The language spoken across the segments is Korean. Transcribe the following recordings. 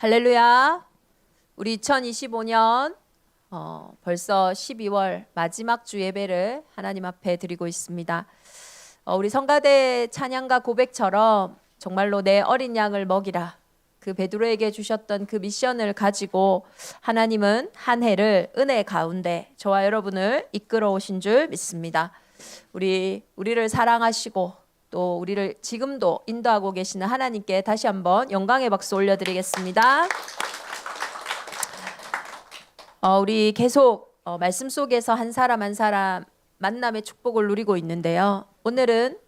할렐루야. 우리 2025년 어, 벌써 12월 마지막 주 예배를 하나님 앞에 드리고 있습니다. 어, 우리 성가대 찬양과 고백처럼 정말로 내 어린 양을 먹이라. 그 베드로에게 주셨던 그 미션을 가지고 하나님은 한 해를 은혜 가운데 저와 여러분을 이끌어 오신 줄 믿습니다. 우리 우리를 사랑하시고 또 우리를 지금도 인도하고 계시는 하나님께 다시 한번 영광의 박수 올려드리겠습니다. 어, 우리 계속 어, 말씀 속에서 한 사람 한 사람 만남의 축복을 누리고 있는데요. 오늘은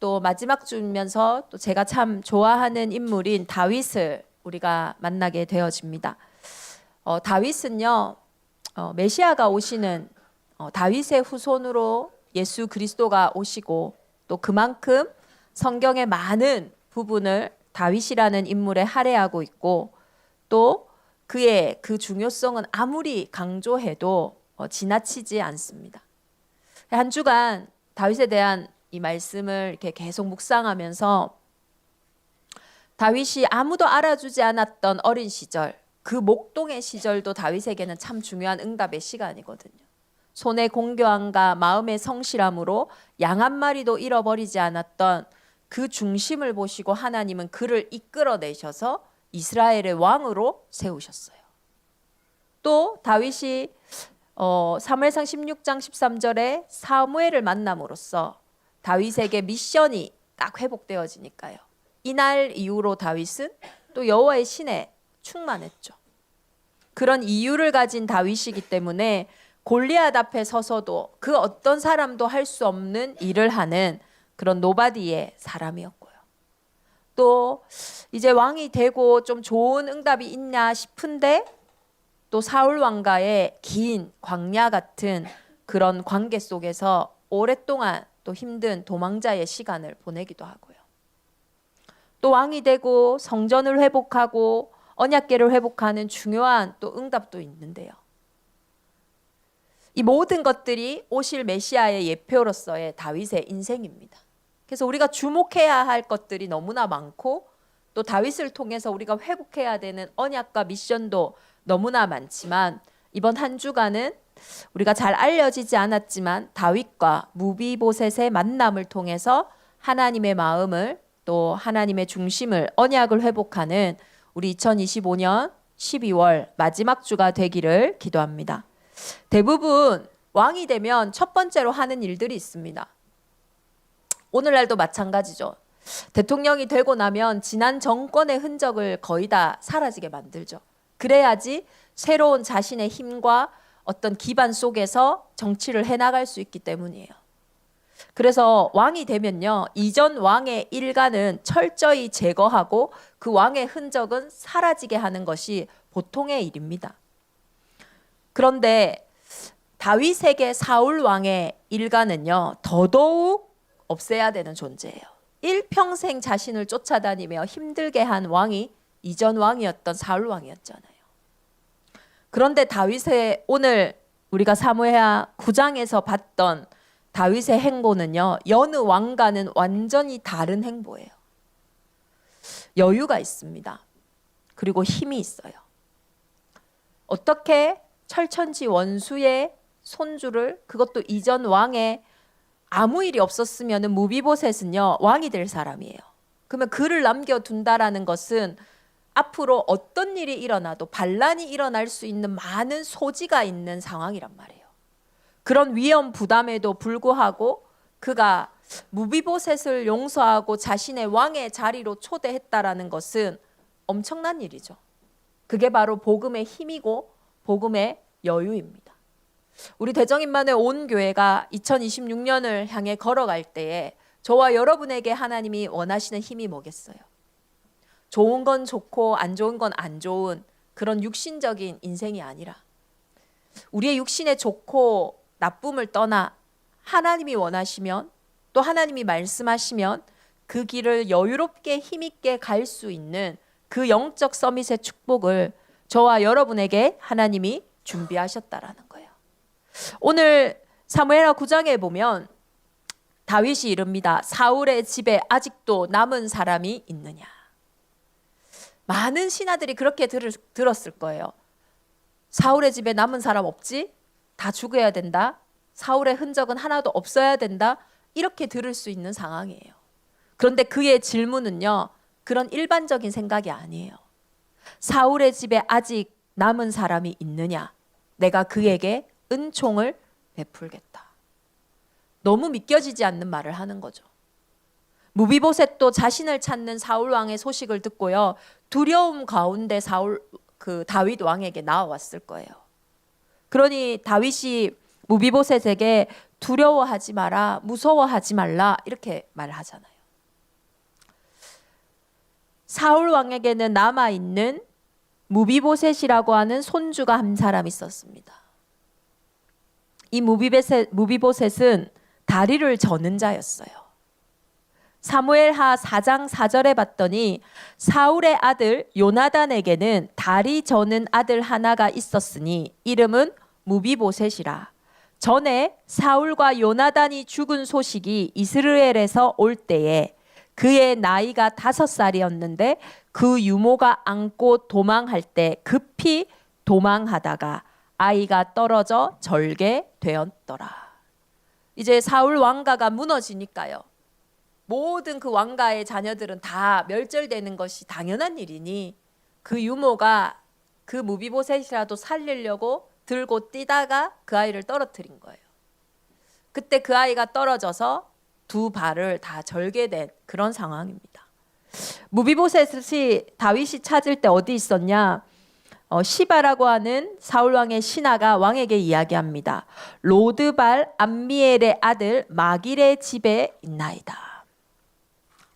또 마지막 주면서 또 제가 참 좋아하는 인물인 다윗을 우리가 만나게 되어집니다. 어, 다윗은요 어, 메시아가 오시는 어, 다윗의 후손으로 예수 그리스도가 오시고 또 그만큼 성경의 많은 부분을 다윗이라는 인물에 할애하고 있고 또 그의 그 중요성은 아무리 강조해도 어, 지나치지 않습니다. 한 주간 다윗에 대한 이 말씀을 이렇게 계속 묵상하면서 다윗이 아무도 알아주지 않았던 어린 시절, 그 목동의 시절도 다윗에게는 참 중요한 응답의 시간이거든요. 손의 공교함과 마음의 성실함으로 양 한 마리도 잃어버리지 않았던 그 중심을 보시고 하나님은 그를 이끌어내셔서 이스라엘의 왕으로 세우셨어요. 또 다윗이 어, 사무엘상 16장 13절에 사무엘을 만남으로써 다윗에게 미션이 딱 회복되어지니까요. 이날 이후로 다윗은 또 여호와의 신에 충만했죠. 그런 이유를 가진 다윗이기 때문에 골리앗 앞에 서서도 그 어떤 사람도 할 수 없는 일을 하는 그런 노바디의 사람이었고요. 또 이제 왕이 되고 좀 좋은 응답이 있냐 싶은데 또 사울 왕과의 긴 광야 같은 그런 관계 속에서 오랫동안 또 힘든 도망자의 시간을 보내기도 하고요. 또 왕이 되고 성전을 회복하고 언약계를 회복하는 중요한 또 응답도 있는데요. 이 모든 것들이 오실 메시아의 예표로서의 다윗의 인생입니다. 그래서 우리가 주목해야 할 것들이 너무나 많고 또 다윗을 통해서 우리가 회복해야 되는 언약과 미션도 너무나 많지만 이번 한 주간은 우리가 잘 알려지지 않았지만 다윗과 무비보셋의 만남을 통해서 하나님의 마음을 또 하나님의 중심을 언약을 회복하는 우리 2025년 12월 마지막 주가 되기를 기도합니다. 대부분 왕이 되면 첫 번째로 하는 일들이 있습니다. 오늘날도 마찬가지죠. 대통령이 되고 나면 지난 정권의 흔적을 거의 다 사라지게 만들죠. 그래야지 새로운 자신의 힘과 어떤 기반 속에서 정치를 해나갈 수 있기 때문이에요. 그래서 왕이 되면요, 이전 왕의 일가는 철저히 제거하고 그 왕의 흔적은 사라지게 하는 것이 보통의 일입니다. 그런데 다윗에게 사울 왕의 일가는요, 더더욱 없애야 되는 존재예요. 일평생 자신을 쫓아다니며 힘들게 한 왕이 이전 왕이었던 사울 왕이었잖아요. 그런데 다윗의 오늘 우리가 사무야 9장에서 봤던 다윗의 행보는요. 여느 왕과는 완전히 다른 행보예요. 여유가 있습니다. 그리고 힘이 있어요. 어떻게 철천지 원수의 손주를 그것도 이전 왕의 아무 일이 없었으면 무비보셋은요 왕이 될 사람이에요. 그러면 그를 남겨둔다라는 것은 앞으로 어떤 일이 일어나도 반란이 일어날 수 있는 많은 소지가 있는 상황이란 말이에요. 그런 위험 부담에도 불구하고 그가 무비보셋을 용서하고 자신의 왕의 자리로 초대했다라는 것은 엄청난 일이죠. 그게 바로 복음의 힘이고 복음의 여유입니다. 우리 대정인만의 온 교회가 2026년을 향해 걸어갈 때에 저와 여러분에게 하나님이 원하시는 힘이 뭐겠어요? 좋은 건 좋고 안 좋은 건 안 좋은 그런 육신적인 인생이 아니라 우리의 육신의 좋고 나쁨을 떠나 하나님이 원하시면 또 하나님이 말씀하시면 그 길을 여유롭게 힘있게 갈 수 있는 그 영적 서밋의 축복을 저와 여러분에게 하나님이 준비하셨다라는 거예요. 오늘 사무엘하 9장에 보면 다윗이 이릅니다. 사울의 집에 아직도 남은 사람이 있느냐. 많은 신하들이 그렇게 들, 들었을 거예요. 사울의 집에 남은 사람 없지? 다 죽어야 된다. 사울의 흔적은 하나도 없어야 된다. 이렇게 들을 수 있는 상황이에요. 그런데 그의 질문은요. 그런 일반적인 생각이 아니에요. 사울의 집에 아직 남은 사람이 있느냐? 내가 그에게 은총을 베풀겠다. 너무 믿겨지지 않는 말을 하는 거죠. 무비보셋도 자신을 찾는 사울 왕의 소식을 듣고요. 두려움 가운데 사울 그 다윗 왕에게 나와왔을 거예요. 그러니 다윗이 무비보셋에게 두려워하지 마라, 무서워하지 말라 이렇게 말하잖아요. 사울 왕에게는 남아 있는 무비보셋이라고 하는 손주가 한 사람 있었습니다. 이 무비보셋, 무비보셋은 다리를 저는 자였어요. 사무엘하 4장 4절에 봤더니 사울의 아들 요나단에게는 다리 저는 아들 하나가 있었으니 이름은 무비보셋이라. 전에 사울과 요나단이 죽은 소식이 이스라엘에서 올 때에 그의 나이가 다섯 살이었는데 그 유모가 안고 도망할 때 급히 도망하다가 아이가 떨어져 절개 되었더라. 이제 사울 왕가가 무너지니까요. 모든 그 왕가의 자녀들은 다 멸절되는 것이 당연한 일이니 그 유모가 그 무비보셋이라도 살리려고 들고 뛰다가 그 아이를 떨어뜨린 거예요. 그때 그 아이가 떨어져서 두 발을 다 절개된 그런 상황입니다. 무비보셋이 다윗이 찾을 때 어디 있었냐? 어, 시바라고 하는 사울 왕의 신하가 왕에게 이야기합니다. 로드발 암미엘의 아들 마길의 집에 있나이다.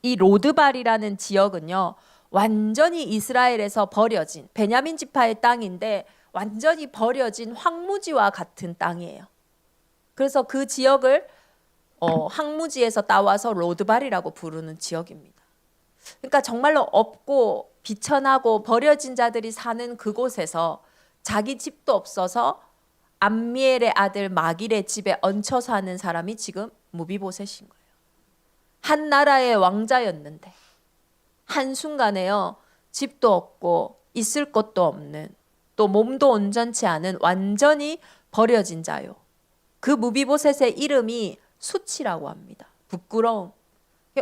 이 로드발이라는 지역은요. 완전히 이스라엘에서 버려진 베냐민 지파의 땅인데 완전히 버려진 황무지와 같은 땅이에요. 그래서 그 지역을 어, 황무지에서 따와서 로드발이라고 부르는 지역입니다. 그러니까 정말로 없고 비천하고 버려진 자들이 사는 그곳에서 자기 집도 없어서 암미엘의 아들 마길의 집에 얹혀 사는 사람이 지금 무비보셋인 거예요. 한 나라의 왕자였는데 한순간에요. 집도 없고 있을 것도 없는 또 몸도 온전치 않은 완전히 버려진 자요. 그 무비보셋의 이름이 수치라고 합니다. 부끄러움.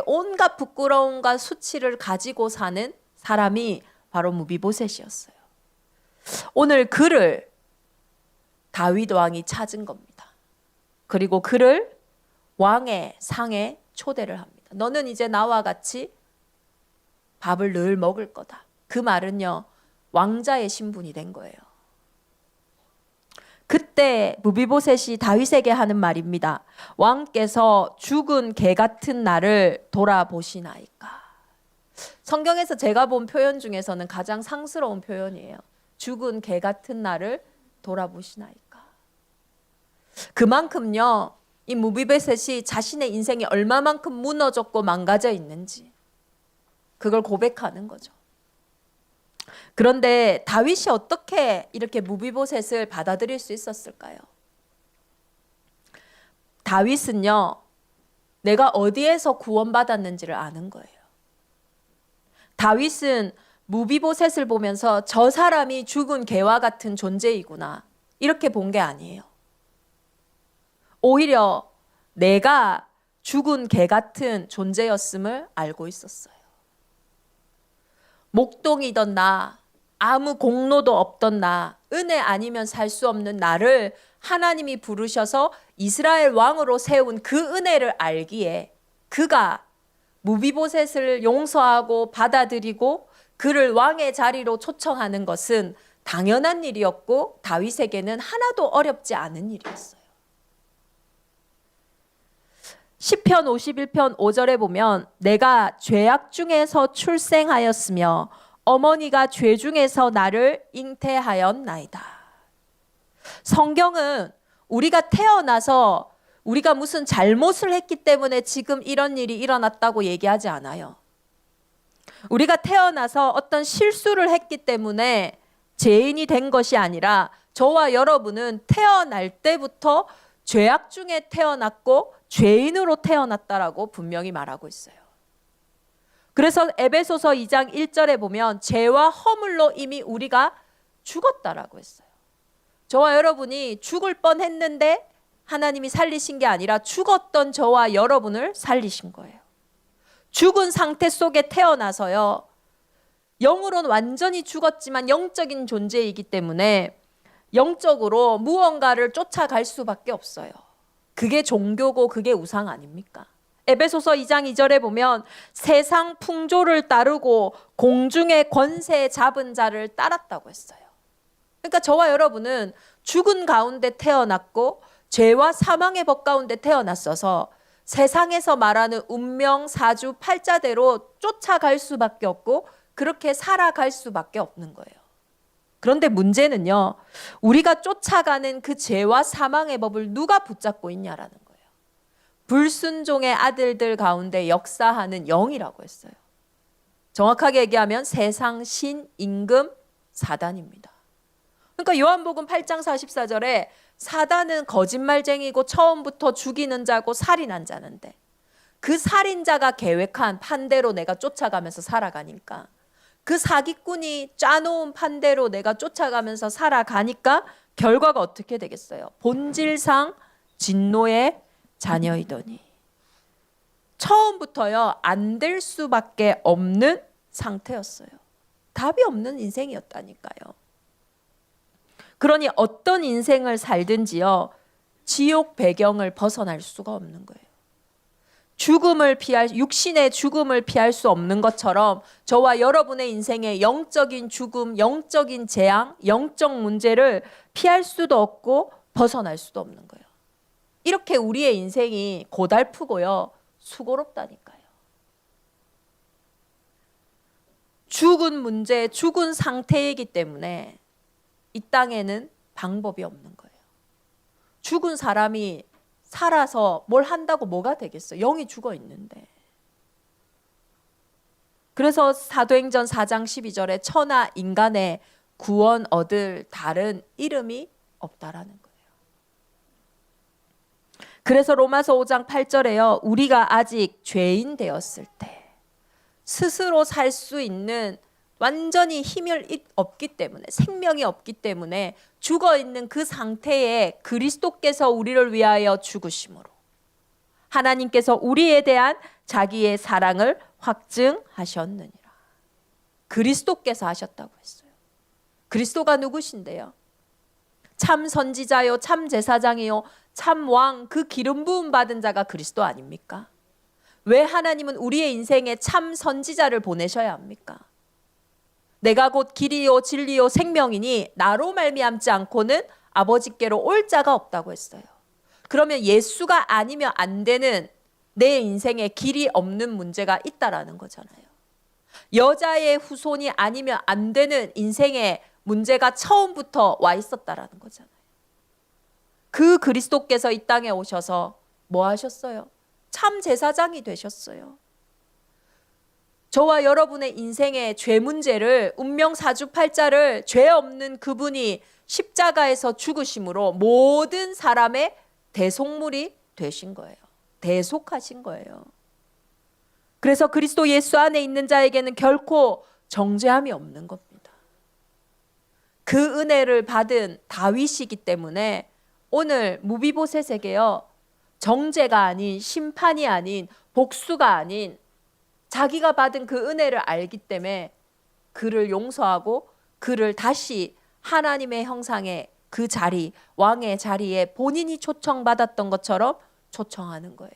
온갖 부끄러움과 수치를 가지고 사는 사람이 바로 무비보셋이었어요. 오늘 그를 다윗 왕이 찾은 겁니다. 그리고 그를 왕의 상에 초대를 합니다. 너는 이제 나와 같이 밥을 늘 먹을 거다. 그 말은요, 왕자의 신분이 된 거예요. 그때 무비보셋이 다윗에게 하는 말입니다. 왕께서 죽은 개 같은 나를 돌아보시나이까. 성경에서 제가 본 표현 중에서는 가장 상스러운 표현이에요. 죽은 개 같은 나를 돌아보시나이까. 그만큼요, 이 무비보셋이 자신의 인생이 얼마만큼 무너졌고 망가져 있는지 그걸 고백하는 거죠. 그런데 다윗이 어떻게 이렇게 무비보셋을 받아들일 수 있었을까요? 다윗은요, 내가 어디에서 구원받았는지를 아는 거예요. 다윗은 무비보셋을 보면서 저 사람이 죽은 개와 같은 존재이구나. 이렇게 본 게 아니에요. 오히려 내가 죽은 개 같은 존재였음을 알고 있었어요. 목동이던 나, 아무 공로도 없던 나, 은혜 아니면 살 수 없는 나를 하나님이 부르셔서 이스라엘 왕으로 세운 그 은혜를 알기에 그가 무비보셋을 용서하고 받아들이고 그를 왕의 자리로 초청하는 것은 당연한 일이었고 다윗에게는 하나도 어렵지 않은 일이었어요. 시편 51편 5절에 보면 내가 죄악 중에서 출생하였으며 어머니가 죄 중에서 나를 잉태하였나이다. 성경은 우리가 태어나서 우리가 무슨 잘못을 했기 때문에 지금 이런 일이 일어났다고 얘기하지 않아요. 우리가 태어나서 어떤 실수를 했기 때문에 죄인이 된 것이 아니라 저와 여러분은 태어날 때부터 죄악 중에 태어났고 죄인으로 태어났다라고 분명히 말하고 있어요. 그래서 에베소서 2장 1절에 보면 죄와 허물로 이미 우리가 죽었다라고 했어요. 저와 여러분이 죽을 뻔했는데 하나님이 살리신 게 아니라 죽었던 저와 여러분을 살리신 거예요. 죽은 상태 속에 태어나서요. 영으로는 완전히 죽었지만 영적인 존재이기 때문에 영적으로 무언가를 쫓아갈 수밖에 없어요. 그게 종교고 그게 우상 아닙니까? 에베소서 2장 2절에 보면 세상 풍조를 따르고 공중의 권세 잡은 자를 따랐다고 했어요. 그러니까 저와 여러분은 죽은 가운데 태어났고 죄와 사망의 법 가운데 태어났어서 세상에서 말하는 운명 사주 팔자대로 쫓아갈 수밖에 없고 그렇게 살아갈 수밖에 없는 거예요. 그런데 문제는요. 우리가 쫓아가는 그 죄와 사망의 법을 누가 붙잡고 있냐라는. 불순종의 아들들 가운데 역사하는 영이라고 했어요. 정확하게 얘기하면 세상 신 임금 사단입니다. 그러니까 요한복음 8장 44절에 사단은 거짓말쟁이고 처음부터 죽이는 자고 살인한 자는데 그 살인자가 계획한 판대로 내가 쫓아가면서 살아가니까 그 사기꾼이 짜놓은 판대로 내가 쫓아가면서 살아가니까 결과가 어떻게 되겠어요? 본질상 진노의 자녀이더니 처음부터요 안 될 수밖에 없는 상태였어요. 답이 없는 인생이었다니까요. 그러니 어떤 인생을 살든지요 지옥 배경을 벗어날 수가 없는 거예요. 죽음을 피할 육신의 죽음을 피할 수 없는 것처럼 저와 여러분의 인생의 영적인 죽음, 영적인 재앙, 영적 문제를 피할 수도 없고 벗어날 수도 없는 거예요. 이렇게 우리의 인생이 고달프고요. 수고롭다니까요. 죽은 문제, 죽은 상태이기 때문에 이 땅에는 방법이 없는 거예요. 죽은 사람이 살아서 뭘 한다고 뭐가 되겠어? 영이 죽어 있는데. 그래서 사도행전 4장 12절에 천하 인간의 구원 얻을 다른 이름이 없다라는 거예요. 그래서 로마서 5장 8절에요. 우리가 아직 죄인 되었을 때 스스로 살 수 있는 완전히 힘이 없기 때문에 생명이 없기 때문에 죽어 있는 그 상태에 그리스도께서 우리를 위하여 죽으심으로 하나님께서 우리에 대한 자기의 사랑을 확증하셨느니라. 그리스도께서 하셨다고 했어요. 그리스도가 누구신데요? 참 선지자요, 참 제사장이요, 참 왕, 그 기름 부음 받은 자가 그리스도 아닙니까? 왜 하나님은 우리의 인생에 참 선지자를 보내셔야 합니까? 내가 곧 길이요 진리요 생명이니 나로 말미암지 않고는 아버지께로 올 자가 없다고 했어요. 그러면 예수가 아니면 안 되는 내 인생에 길이 없는 문제가 있다라는 거잖아요. 여자의 후손이 아니면 안 되는 인생에 문제가 처음부터 와 있었다라는 거잖아요. 그 그리스도께서 이 땅에 오셔서 뭐 하셨어요? 참 제사장이 되셨어요. 저와 여러분의 인생의 죄 문제를 운명 사주팔자를 죄 없는 그분이 십자가에서 죽으심으로 모든 사람의 대속물이 되신 거예요. 대속하신 거예요. 그래서 그리스도 예수 안에 있는 자에게는 결코 정죄함이 없는 겁니다. 그 은혜를 받은 다윗이기 때문에 오늘 무비보셋에게요. 정죄가 아닌 심판이 아닌 복수가 아닌 자기가 받은 그 은혜를 알기 때문에 그를 용서하고 그를 다시 하나님의 형상의 그 자리, 왕의 자리에 본인이 초청받았던 것처럼 초청하는 거예요.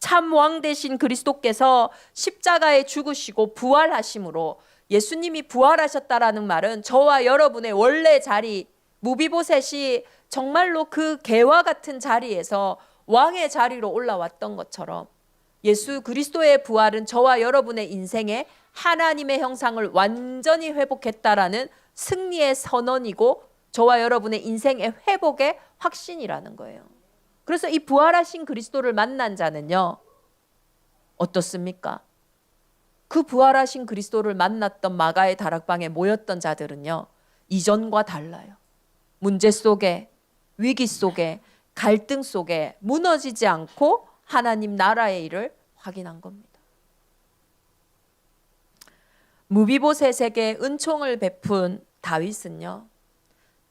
참 왕 대신 그리스도께서 십자가에 죽으시고 부활하심으로 예수님이 부활하셨다라는 말은 저와 여러분의 원래 자리, 무비보셋이 정말로 그 개와 같은 자리에서 왕의 자리로 올라왔던 것처럼 예수 그리스도의 부활은 저와 여러분의 인생에 하나님의 형상을 완전히 회복했다라는 승리의 선언이고 저와 여러분의 인생의 회복의 확신이라는 거예요. 그래서 이 부활하신 그리스도를 만난 자는요. 어떻습니까? 그 부활하신 그리스도를 만났던 마가의 다락방에 모였던 자들은요. 이전과 달라요. 문제 속에 위기 속에 갈등 속에 무너지지 않고 하나님 나라의 일을 확인한 겁니다. 무비보셋에게 은총을 베푼 다윗은요.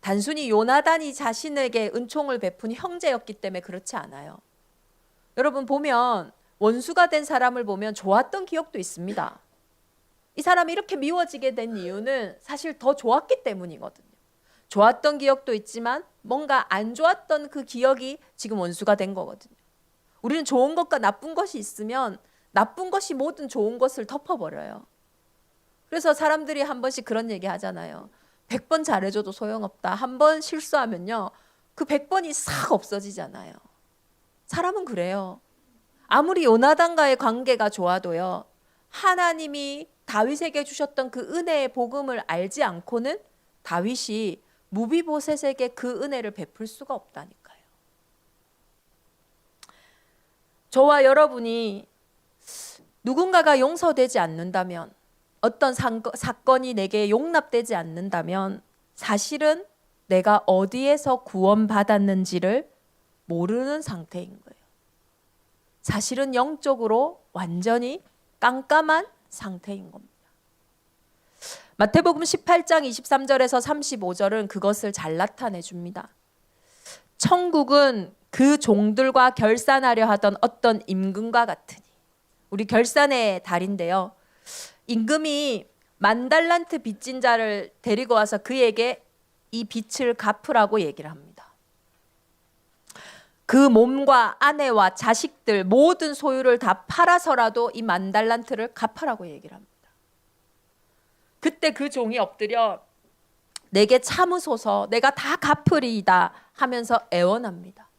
단순히 요나단이 자신에게 은총을 베푼 형제였기 때문에 그렇지 않아요. 여러분 보면 원수가 된 사람을 보면 좋았던 기억도 있습니다. 이 사람이 이렇게 미워지게 된 이유는 사실 더 좋았기 때문이거든요. 좋았던 기억도 있지만 뭔가 안 좋았던 그 기억이 지금 원수가 된 거거든요. 우리는 좋은 것과 나쁜 것이 있으면 나쁜 것이 모든 좋은 것을 덮어버려요. 그래서 사람들이 한 번씩 그런 얘기 하잖아요. 100번 잘해줘도 소용없다. 한 번 실수하면요. 그 100번이 싹 없어지잖아요. 사람은 그래요. 아무리 요나단과의 관계가 좋아도요. 하나님이 다윗에게 주셨던 그 은혜의 복음을 알지 않고는 다윗이 무비보셋에게 그 은혜를 베풀 수가 없다니까요. 저와 여러분이 누군가가 용서되지 않는다면 어떤 사건이 내게 용납되지 않는다면 사실은 내가 어디에서 구원받았는지를 모르는 상태인 거예요. 사실은 영적으로 완전히 깜깜한 상태인 겁니다. 마태복음 18장 23절에서 35절은 그것을 잘 나타내 줍니다. 천국은 그 종들과 결산하려 하던 어떤 임금과 같으니 우리 결산의 달인데요. 임금이 만 달란트 빚진 자를 데리고 와서 그에게 이 빚을 갚으라고 얘기를 합니다. 그 몸과 아내와 자식들 모든 소유를 다 팔아서라도 이 만 달란트를 갚으라고 얘기를 합니다. 그때 그 종이 엎드려 내게 참으소서 내가 다 갚으리이다 하면서 애원합니다.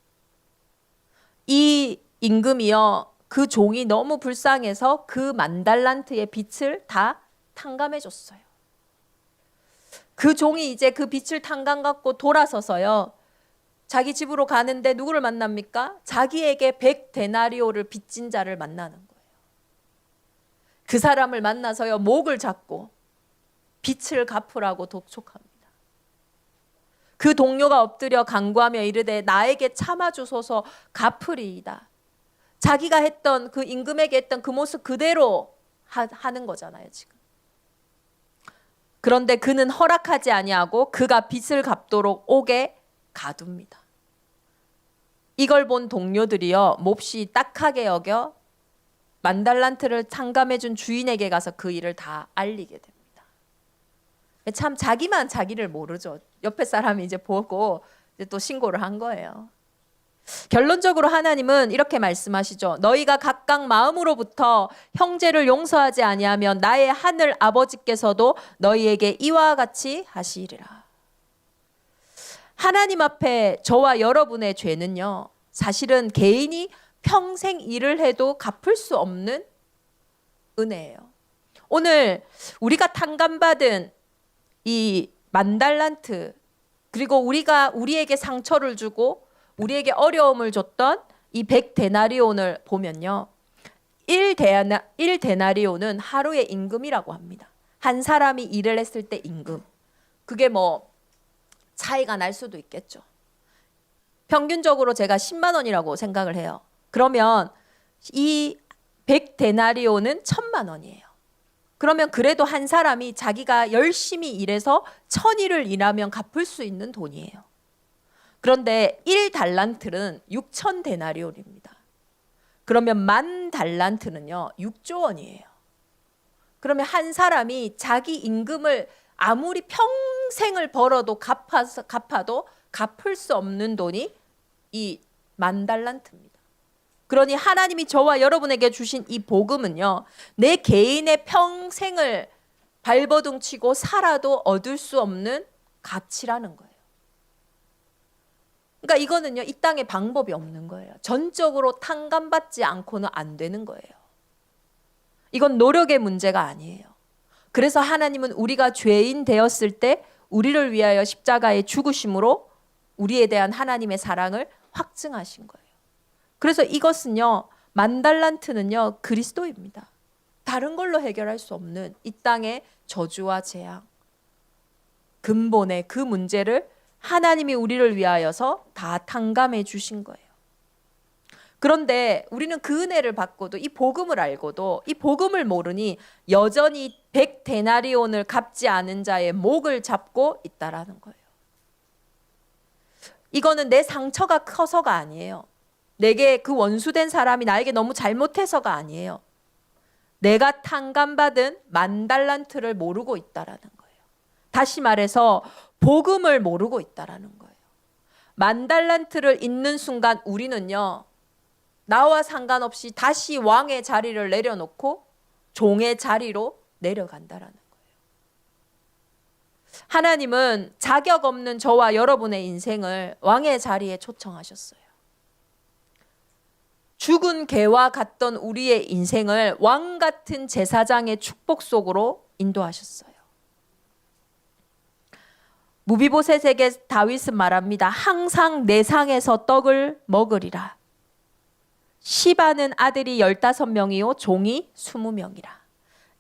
이 임금이요 그 종이 너무 불쌍해서 그 만달란트의 빚을 다 탕감해 줬어요. 그 종이 이제 그 빚을 탕감 갖고 돌아서서요. 자기 집으로 가는데 누구를 만납니까? 자기에게 100 데나리오를 빚진 자를 만나는 거예요. 그 사람을 만나서요. 목을 잡고 빚을 갚으라고 독촉합니다. 그 동료가 엎드려 간구하며 이르되 나에게 참아 주소서 갚으리이다. 자기가 했던 그 임금에게 했던 그 모습 그대로 하, 하는 거잖아요, 지금. 그런데 그는 허락하지 아니하고 그가 빚을 갚도록 옥에 가둡니다. 이걸 본 동료들이요 몹시 딱하게 여겨 만달란트를 탕감해 준 주인에게 가서 그 일을 다 알리게 됩니다. 참 자기만 자기를 모르죠. 옆에 사람이 이제 보고 이제 또 신고를 한 거예요. 결론적으로 하나님은 이렇게 말씀하시죠. 너희가 각각 마음으로부터 형제를 용서하지 아니하면 나의 하늘 아버지께서도 너희에게 이와 같이 하시리라. 하나님 앞에 저와 여러분의 죄는요. 사실은 개인이 평생 일을 해도 갚을 수 없는 은혜예요. 오늘 우리가 탕감받은 이 만달란트 그리고 우리가 우리에게 상처를 주고 우리에게 어려움을 줬던 이 100데나리온을 보면요. 1데나 1데나리온은 하루의 임금이라고 합니다. 한 사람이 일을 했을 때 임금. 그게 뭐 차이가 날 수도 있겠죠. 평균적으로 제가 10만 원이라고 생각을 해요. 그러면 이 100데나리온은 1000만 원이에요. 그러면 그래도 한 사람이 자기가 열심히 일해서 천일을 일하면 갚을 수 있는 돈이에요. 그런데 1달란트는 6천 데나리온입니다. 그러면 만 달란트는요, 6조 원이에요. 그러면 한 사람이 자기 임금을 아무리 평생을 벌어도 갚아서, 갚아도 갚을 수 없는 돈이 이 만 달란트입니다. 그러니 하나님이 저와 여러분에게 주신 이 복음은요, 내 개인의 평생을 발버둥 치고 살아도 얻을 수 없는 가치라는 거예요. 그러니까 이거는요, 이 땅에 방법이 없는 거예요. 전적으로 탕감받지 않고는 안 되는 거예요. 이건 노력의 문제가 아니에요. 그래서 하나님은 우리가 죄인 되었을 때 우리를 위하여 십자가의 죽으심으로 우리에 대한 하나님의 사랑을 확증하신 거예요. 그래서 이것은요, 만달란트는요, 그리스도입니다. 다른 걸로 해결할 수 없는 이 땅의 저주와 재앙. 근본의 그 문제를 하나님이 우리를 위하여서 다 탕감해 주신 거예요. 그런데 우리는 그 은혜를 받고도 이 복음을 알고도 이 복음을 모르니 여전히 백 데나리온을 갚지 않은 자의 목을 잡고 있다라는 거예요. 이거는 내 상처가 커서가 아니에요. 내게 그 원수된 사람이 나에게 너무 잘못해서가 아니에요. 내가 탕감받은 만 달란트를 모르고 있다라는 거예요. 다시 말해서 복음을 모르고 있다라는 거예요. 만 달란트를 잊는 순간 우리는요. 나와 상관없이 다시 왕의 자리를 내려놓고 종의 자리로 내려간다라는 거예요. 하나님은 자격 없는 저와 여러분의 인생을 왕의 자리에 초청하셨어요. 죽은 개와 같던 우리의 인생을 왕 같은 제사장의 축복 속으로 인도하셨어요. 무비보셋에게 다윗은 말합니다. 항상 내 상에서 떡을 먹으리라. 시바는 아들이 15명이요 종이 20명이라.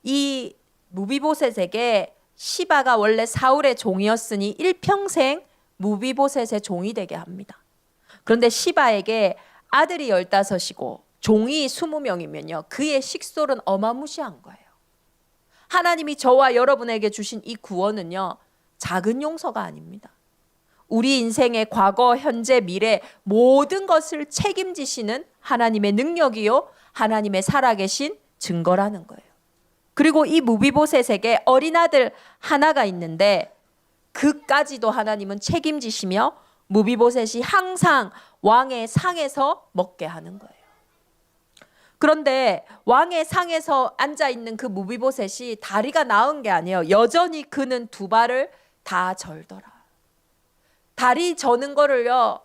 이 무비보셋에게 시바가 원래 사울의 종이었으니 일평생 무비보셋의 종이 되게 합니다. 그런데 시바에게 아들이 15이고 종이 20명이면요. 그의 식솔은 어마무시한 거예요. 하나님이 저와 여러분에게 주신 이 구원은요. 작은 용서가 아닙니다. 우리 인생의 과거, 현재, 미래 모든 것을 책임지시는 하나님의 능력이요. 하나님의 살아계신 증거라는 거예요. 그리고 이 무비보셋에게 어린 아들 하나가 있는데 그까지도 하나님은 책임지시며 무비보셋이 항상 왕의 상에서 먹게 하는 거예요. 그런데 왕의 상에서 앉아 있는 그 무비보셋이 다리가 나은 게 아니에요. 여전히 그는 두 발을 다 절더라. 다리 저는 거를요.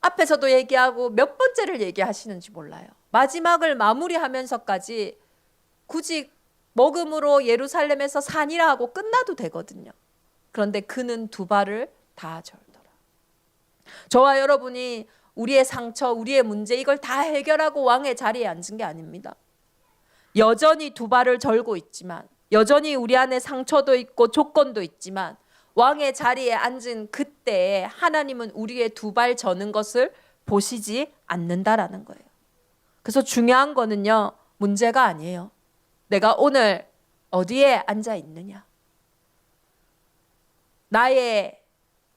앞에서도 얘기하고 몇 번째를 얘기하시는지 몰라요. 마지막을 마무리하면서까지 굳이 먹음으로 예루살렘에서 산이라 하고 끝나도 되거든요. 그런데 그는 두 발을 다 절더라. 저와 여러분이 우리의 상처, 우리의 문제 이걸 다 해결하고 왕의 자리에 앉은 게 아닙니다. 여전히 두 발을 절고 있지만 여전히 우리 안에 상처도 있고 조건도 있지만 왕의 자리에 앉은 그때에 하나님은 우리의 두 발 저는 것을 보시지 않는다라는 거예요. 그래서 중요한 거는요. 문제가 아니에요. 내가 오늘 어디에 앉아 있느냐. 나의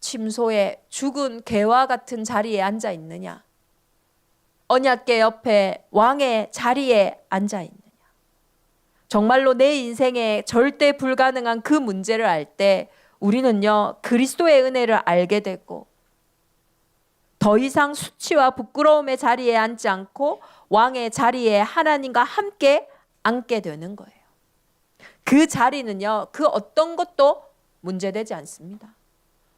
침소에 죽은 개와 같은 자리에 앉아 있느냐? 언약계 옆에 왕의 자리에 앉아 있느냐? 정말로 내 인생에 절대 불가능한 그 문제를 알 때 우리는요, 그리스도의 은혜를 알게 되고 더 이상 수치와 부끄러움의 자리에 앉지 않고 왕의 자리에 하나님과 함께 앉게 되는 거예요. 그 자리는요, 그 어떤 것도 문제되지 않습니다.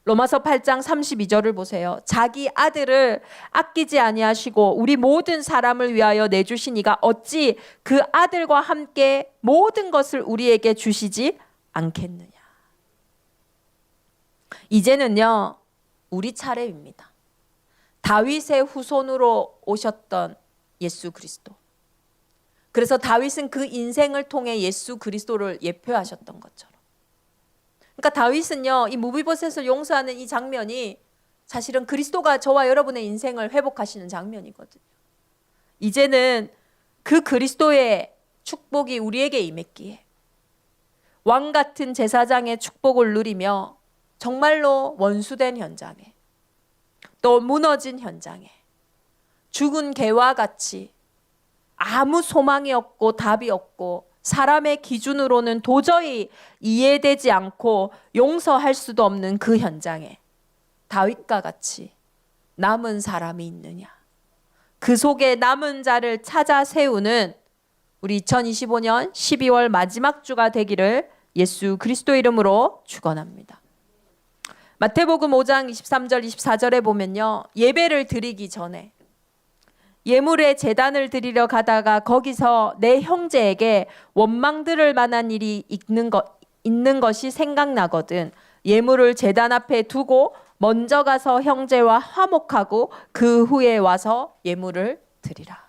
로마서 8장 32절을 보세요. 자기 아들을 아끼지 아니하시고 우리 모든 사람을 위하여 내주시니가 어찌 그 아들과 함께 모든 것을 우리에게 주시지 않겠느냐. 이제는요, 우리 차례입니다. 다윗의 후손으로 오셨던 예수 그리스도. 그래서 다윗은 그 인생을 통해 예수 그리스도를 예표하셨던 것처럼. 그러니까 다윗은요, 이 무비보셋을 용서하는 이 장면이 사실은 그리스도가 저와 여러분의 인생을 회복하시는 장면이거든요. 이제는 그 그리스도의 축복이 우리에게 임했기에 왕 같은 제사장의 축복을 누리며 정말로 원수된 현장에 또 무너진 현장에 죽은 개와 같이 아무 소망이 없고 답이 없고 사람의 기준으로는 도저히 이해되지 않고 용서할 수도 없는 그 현장에 다윗과 같이 남은 사람이 있느냐. 그 속에 남은 자를 찾아 세우는 우리 2025년 12월 마지막 주가 되기를 예수 그리스도 이름으로 축원합니다. 마태복음 5장 23절 24절에 보면요. 예배를 드리기 전에 예물의 재단을 드리러 가다가 거기서 내 형제에게 원망 들을 만한 일이 있는 것 있는 것이 생각나거든. 예물을 재단 앞에 두고 먼저 가서 형제와 화목하고 그 후에 와서 예물을 드리라.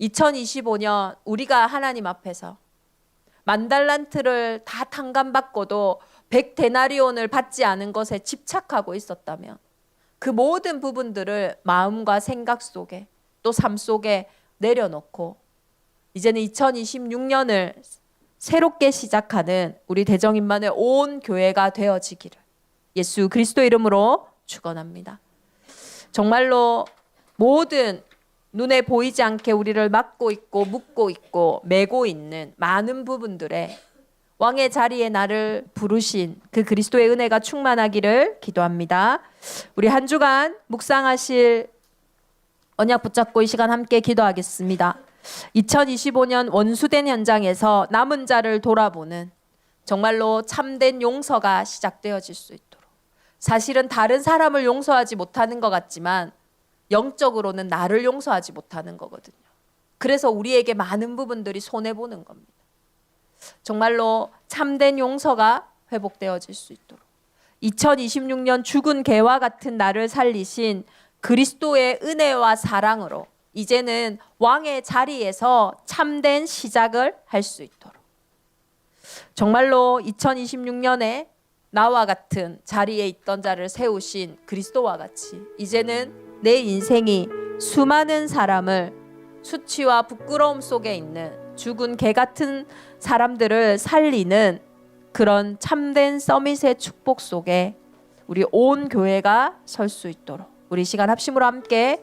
2025년 우리가 하나님 앞에서 만달란트를 다 탕감받고도 백 데나리온을 받지 않은 것에 집착하고 있었다면 그 모든 부분들을 마음과 생각 속에 또 삶 속에 내려놓고 이제는 2026년을 새롭게 시작하는 우리 대정인만의 온 교회가 되어지기를 예수 그리스도 이름으로 축원합니다. 정말로 모든 눈에 보이지 않게 우리를 막고 있고 묶고 있고 매고 있는 많은 부분들에 왕의 자리에 나를 부르신 그 그리스도의 은혜가 충만하기를 기도합니다. 우리 한 주간 묵상하실 언약 붙잡고 이 시간 함께 기도하겠습니다. 2025년 원수된 현장에서 남은 자를 돌아보는 정말로 참된 용서가 시작되어질 수 있도록 사실은 다른 사람을 용서하지 못하는 것 같지만 영적으로는 나를 용서하지 못하는 거거든요. 그래서 우리에게 많은 부분들이 손해 보는 겁니다. 정말로 참된 용서가 회복되어질 수 있도록 2026년 죽은 개와 같은 나를 살리신 그리스도의 은혜와 사랑으로 이제는 왕의 자리에서 참된 시작을 할 수 있도록. 정말로 2026년에 나와 같은 자리에 있던 자를 세우신 그리스도와 같이 이제는 내 인생이 수많은 사람을 수치와 부끄러움 속에 있는 죽은 개 같은 사람들을 살리는 그런 참된 서밋의 축복 속에 우리 온 교회가 설 수 있도록 우리 이 시간 합심으로 함께